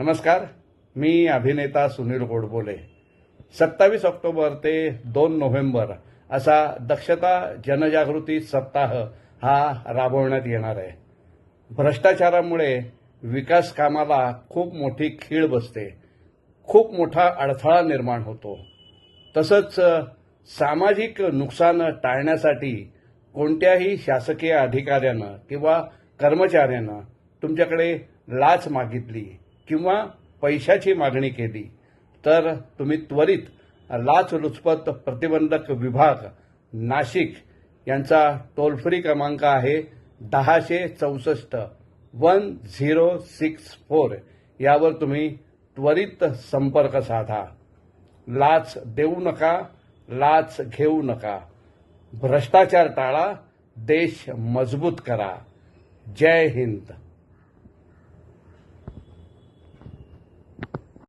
नमस्कार मी अभिनेता सुनील गोडबोले. सत्तावीस ऑक्टोबर ते दोन नोव्हेंबर असा दक्षता जनजागृती सप्ताह हा राबवण्यात येणार आहे. भ्रष्टाचारामुळे विकास कामाला खूप मोठी खीळ बसते. खूप मोठा अडथळा निर्माण होतो. तसंच सामाजिक नुकसान टाळण्यासाठी कोणत्याही शासकीय अधिकाऱ्यानं किंवा कर्मचाऱ्यानं तुमच्याकडे लाच मागितली. किंवा पैशाची मागणी केली तर तुम्ही त्वरित लाचलुचपत प्रतिबंधक विभाग नाशिक यांचा टोल फ्री क्रमांक आहे दहाशे चौसष्ट वन झिरो सिक्स फोर. यावर तुम्ही त्वरित संपर्क साधा. लाच देऊ नका लाच घेऊ नका. भ्रष्टाचार टाळा देश मजबूत करा. जय हिंद.